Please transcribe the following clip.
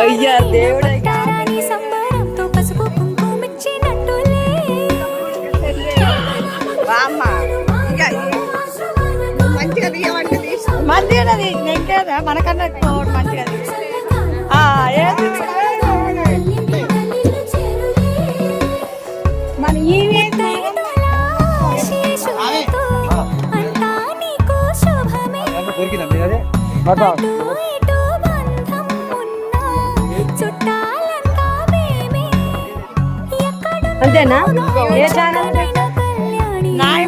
అయ్యా, దేవుడా. సంబరంతో పసుపు కుంకుమిచ్చినట్టులే. రామ్మ. ఇటు బంధం ఉన్నా చుట్టాలంతా మేమే ఎక్కడున్నా అంతేనా? ఏ ఛానల్? కనైన కళ్యాణి నాయ